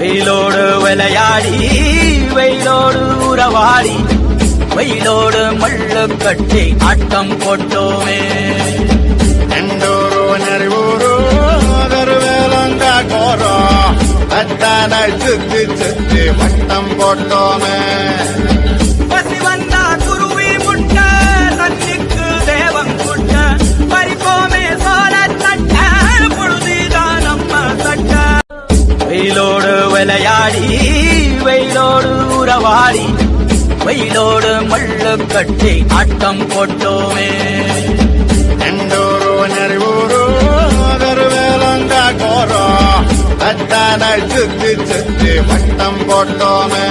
வெயிலோடு விளையாடி வெயிலோடு உறவாடி வெயிலோடு மல்லு கட்டி ஆட்டம் போட்டோமே. நண்டோரோ நறுவோரோ வேலங்காட்டோரோ அத்தான சுத்தி சுத்தி வட்டம் போட்டோமே. வாடி வெயிலோடு உறவாடி வெயிலோடு மல்லு கட்டி ஆட்டம் போட்டோமே. கோரோ அத்தானால் சுத்தி சுத்தி வட்டம் போட்டோமே.